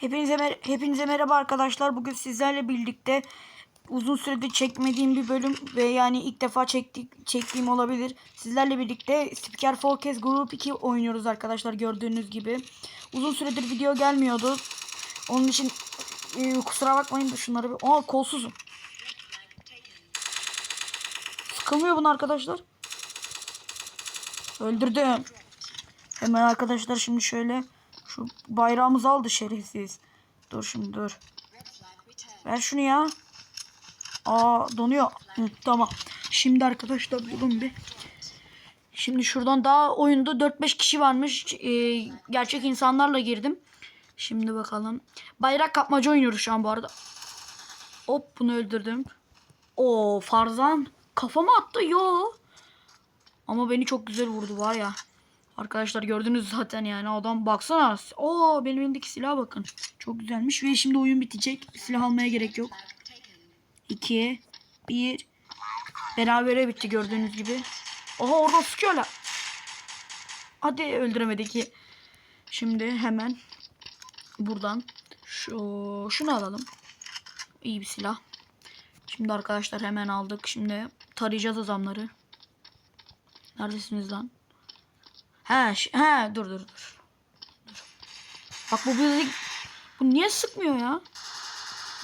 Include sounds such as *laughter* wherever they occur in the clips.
Hepinize mer- hepinize merhaba arkadaşlar. Bugün sizlerle birlikte uzun süredir çekmediğim bir bölüm ve yani ilk defa çektik çektiğim olabilir. Sizlerle birlikte Spiker Forecast Group 2 oynuyoruz arkadaşlar gördüğünüz gibi. Uzun süredir video gelmiyordu. Onun için e, kusura bakmayın da şunları bir... Aa kolsuzum. Sıkılmıyor bunu arkadaşlar. Öldürdüm. Hemen arkadaşlar şimdi şöyle şu bayrağımızı aldı şerefsiz. Dur şimdi dur. Ver şunu ya. Aa donuyor. Hı, tamam. Şimdi arkadaşlar durun bir. Şimdi şuradan daha oyunda 4-5 kişi varmış. Ee, gerçek insanlarla girdim. Şimdi bakalım. Bayrak kapmaca oynuyoruz şu an bu arada. Hop bunu öldürdüm. O Farzan kafama attı yo. Ama beni çok güzel vurdu var ya. Arkadaşlar gördünüz zaten yani adam baksana. Oo benim elimdeki silaha bakın. Çok güzelmiş ve şimdi oyun bitecek. Silah almaya gerek yok. 2 1 Berabere bitti gördüğünüz gibi. Oha orada sıkıyorlar. Hadi öldüremedik ki. Şimdi hemen buradan şu şunu alalım. İyi bir silah. Şimdi arkadaşlar hemen aldık. Şimdi tarayacağız adamları. Neredesiniz lan? Ş- he dur dur dur. Bak bu bizi bu niye sıkmıyor ya?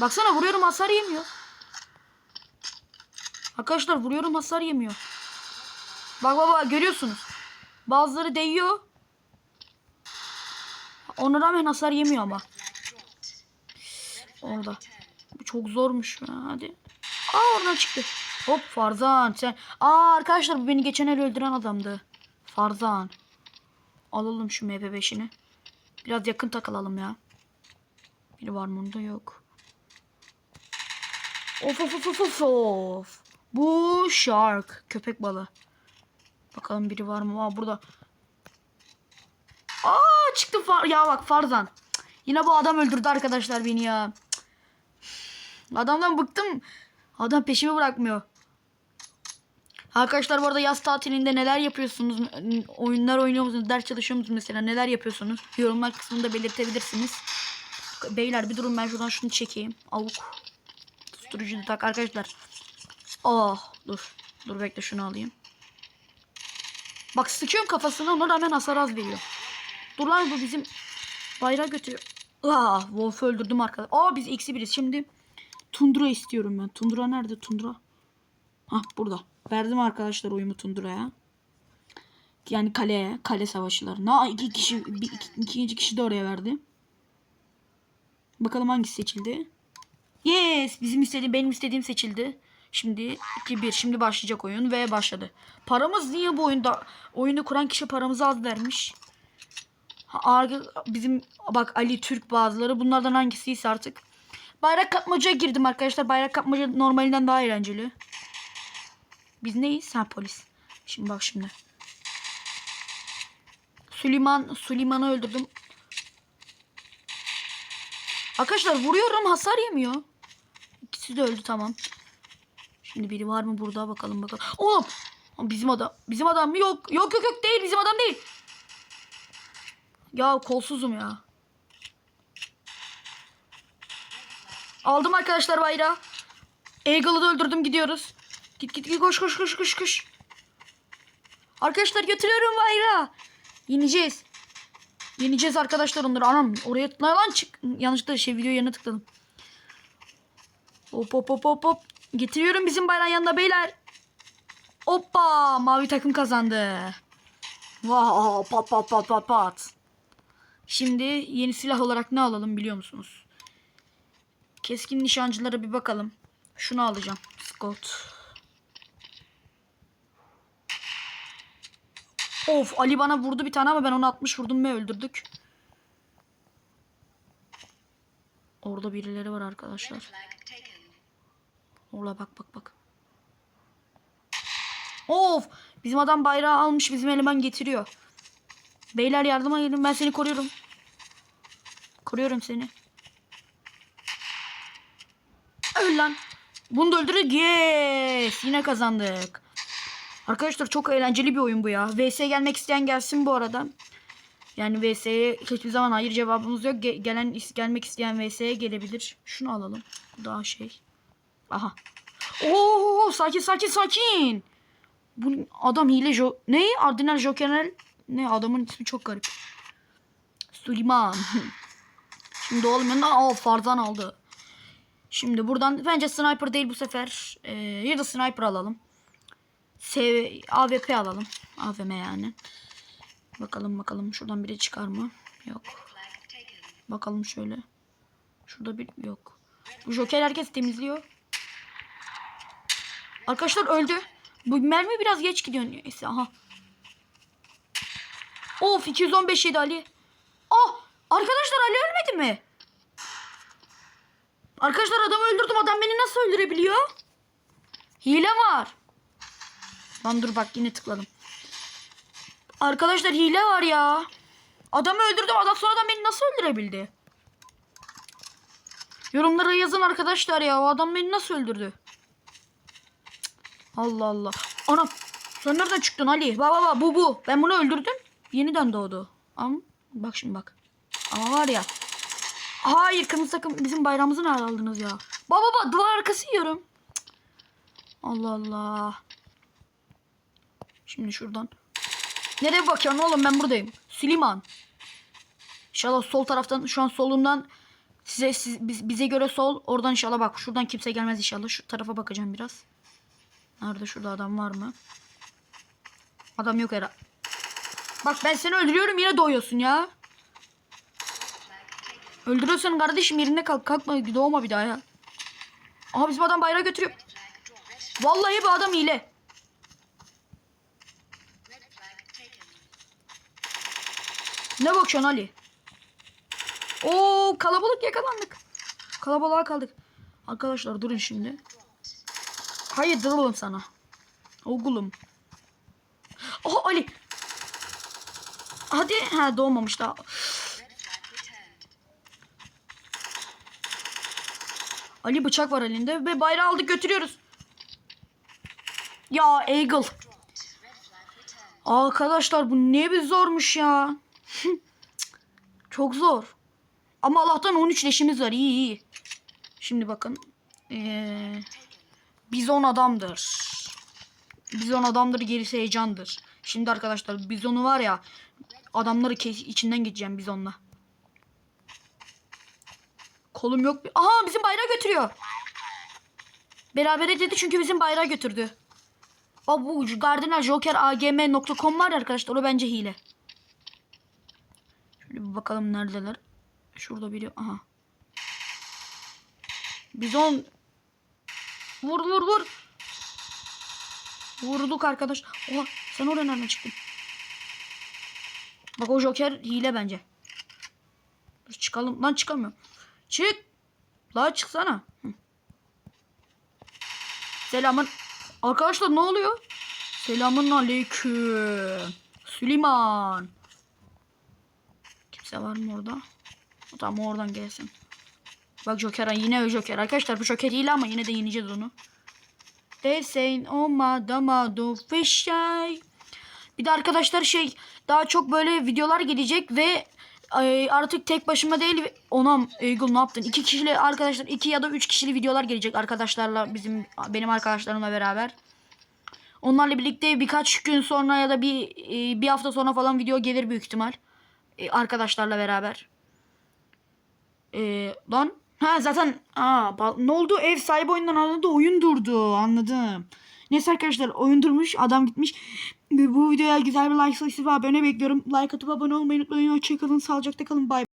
Baksana vuruyorum hasar yemiyor. Arkadaşlar vuruyorum hasar yemiyor. Bak baba görüyorsunuz. Bazıları değiyor. Ona rağmen hasar yemiyor ama. Orada. Bu çok zormuş. Hadi. Aa oradan çıktı. Hop Farzan sen. Aa arkadaşlar bu beni geçen el öldüren adamdı. Farzan. Alalım şu MP5'ini. Biraz yakın takılalım ya. Biri var mı onda yok. Of of of of of. Bu shark. Köpek balığı. Bakalım biri var mı? Aa burada. Aa çıktı far ya bak Farzan. Yine bu adam öldürdü arkadaşlar beni ya. Adamdan bıktım. Adam peşimi bırakmıyor. Arkadaşlar bu arada yaz tatilinde neler yapıyorsunuz? Oyunlar oynuyor musunuz? Ders çalışıyor musunuz mesela? Neler yapıyorsunuz? Yorumlar kısmında belirtebilirsiniz. Beyler bir durun ben şuradan şunu çekeyim. Avuk. Susturucu da tak arkadaşlar. Oh dur. Dur bekle şunu alayım. Bak sıkıyorum kafasına ona rağmen hasar az veriyor. Dur lan bu bizim bayrağı götürüyor. Ah Wolf'u öldürdüm arkadaşlar. Aa biz eksi biriz. Şimdi Tundra istiyorum ben. Tundra nerede Tundra? Hah burada. Verdim arkadaşlar oyumu Tundra'ya. Yani kaleye, kale savaşçılarına. iki kişi, bir, iki, ikinci kişi de oraya verdi. Bakalım hangisi seçildi. Yes, bizim istediğim, benim istediğim seçildi. Şimdi 2-1. Şimdi başlayacak oyun ve başladı. Paramız niye bu oyunda? Oyunu kuran kişi paramızı az vermiş. Bizim bak Ali Türk bazıları bunlardan hangisiyse artık. Bayrak kapmacaya girdim arkadaşlar. Bayrak kapmaca normalinden daha eğlenceli. Biz neyiz? Ha polis. Şimdi bak şimdi. Süleyman Süleyman'ı öldürdüm. Arkadaşlar vuruyorum hasar yemiyor. İkisi de öldü tamam. Şimdi biri var mı burada bakalım bakalım. Oğlum bizim adam. Bizim adam mı? Yok. Yok yok yok değil bizim adam değil. Ya kolsuzum ya. Aldım arkadaşlar bayrağı. Eagle'ı da öldürdüm gidiyoruz. Git git git koş koş koş koş koş. Arkadaşlar götürüyorum bayrağı. Yeneceğiz. Yeneceğiz arkadaşlar onları. Anam oraya lan çık. Yanlışlıkla şey video yerine tıkladım. Hop hop hop hop hop. Getiriyorum bizim bayrağın yanında beyler. Hoppa mavi takım kazandı. Wow pat pat pat pat pat. Şimdi yeni silah olarak ne alalım biliyor musunuz? Keskin nişancılara bir bakalım. Şunu alacağım. Scott. Of Ali bana vurdu bir tane ama ben onu 60 vurdum ve öldürdük. Orada birileri var arkadaşlar. Ola bak bak bak. Of bizim adam bayrağı almış bizim eleman getiriyor. Beyler yardıma gelin ben seni koruyorum. Koruyorum seni. Öl lan. Bunu da öldürdük. Yes. Yine kazandık. Arkadaşlar çok eğlenceli bir oyun bu ya. VS gelmek isteyen gelsin bu arada. Yani VS'ye hiçbir zaman hayır cevabımız yok. Ge- gelen gelmek isteyen VS'ye gelebilir. Şunu alalım. Bu daha şey. Aha. Oo sakin sakin sakin. Bu adam hile jo ne? Ardinal Jokerel ne adamın ismi çok garip. Süleyman. *laughs* Şimdi oğlum yanında aa Farzan aldı. Şimdi buradan bence sniper değil bu sefer. Ee, ya da sniper alalım. SV, AWP alalım. AVM yani. Bakalım bakalım şuradan biri çıkar mı? Yok. Bakalım şöyle. Şurada bir yok. Bu Joker herkes temizliyor. Arkadaşlar öldü. Bu mermi biraz geç gidiyor. Neyse aha. Of 215 yedi Ali. Ah arkadaşlar Ali ölmedi mi? Arkadaşlar adamı öldürdüm. Adam beni nasıl öldürebiliyor? Hile var. Lan dur bak yine tıkladım. Arkadaşlar hile var ya. Adamı öldürdüm. Adam sonradan beni nasıl öldürebildi? Yorumlara yazın arkadaşlar ya. O adam beni nasıl öldürdü? Allah Allah. Anam. Sen nereden çıktın Ali? Bak bak bu bu. Ben bunu öldürdüm. Yeniden doğdu. Ama bak şimdi bak. Ama var ya. Hayır kırmızı takım bizim bayrağımızı nerede aldınız ya? Baba baba duvar arkası yiyorum. Cık. Allah Allah. Şimdi şuradan. Nereye bakıyorsun oğlum ben buradayım. Süleyman. İnşallah sol taraftan şu an solumdan size siz- biz- bize göre sol oradan inşallah bak şuradan kimse gelmez inşallah şu tarafa bakacağım biraz. Nerede şurada adam var mı? Adam yok herhalde. Bak ben seni öldürüyorum yine doğuyorsun ya. Öldürüyorsun kardeşim yerine kalk kalkma doğma bir daha ya. Aha bizim adam bayrağı götürüyor. Vallahi bu adam hile. Ne bakıyorsun Ali? Oo kalabalık yakalandık. Kalabalığa kaldık. Arkadaşlar durun şimdi. Hayır duralım sana. Oğlum. Oha Ali. Hadi. Ha doğmamış daha. Ali bıçak var elinde ve bayrağı aldık götürüyoruz. Ya Eagle. Arkadaşlar bu ne bir zormuş ya. Çok zor. Ama Allah'tan 13 leşimiz var. İyi iyi. Şimdi bakın. Ee, bizon adamdır. Bizon adamdır gerisi heyecandır. Şimdi arkadaşlar bizonu var ya adamları içinden geçeceğim bizonla. Kolum yok. Aha bizim bayrağı götürüyor. Berabere dedi çünkü bizim bayrağı götürdü. Bak bu Gardiner Joker AGM.com var ya arkadaşlar o bence hile. Şöyle bir bakalım neredeler. Şurada biri. Aha. Bizon. Vur vur vur. Vurduk arkadaş. Oha sen oraya nereden çıktın? Bak o Joker hile bence. Dur çıkalım. Lan çıkamıyorum. Çık. La çıksana. Hı. Selamın. Arkadaşlar ne oluyor? Selamun aleyküm. Süleyman. Kimse var mı orada? Tamam oradan gelsin. Bak Joker yine Joker. Arkadaşlar bu Joker hile ama yine de yeneceğiz onu. They saying oh madama do fish eye. Bir de arkadaşlar şey daha çok böyle videolar gelecek ve e, artık tek başıma değil onam Eagle ne yaptın? İki kişili arkadaşlar iki ya da üç kişili videolar gelecek arkadaşlarla bizim benim arkadaşlarımla beraber. Onlarla birlikte birkaç gün sonra ya da bir e, bir hafta sonra falan video gelir büyük ihtimal. E, arkadaşlarla beraber. E, lan ha zaten aa, ne oldu ev sahibi oyundan anladı oyun durdu anladım. Neyse arkadaşlar oyun durmuş adam gitmiş. Bu videoya güzel bir like sayısı ve abone bekliyorum. Like atıp abone olmayı unutmayın. Hoşçakalın sağlıcakla kalın bay.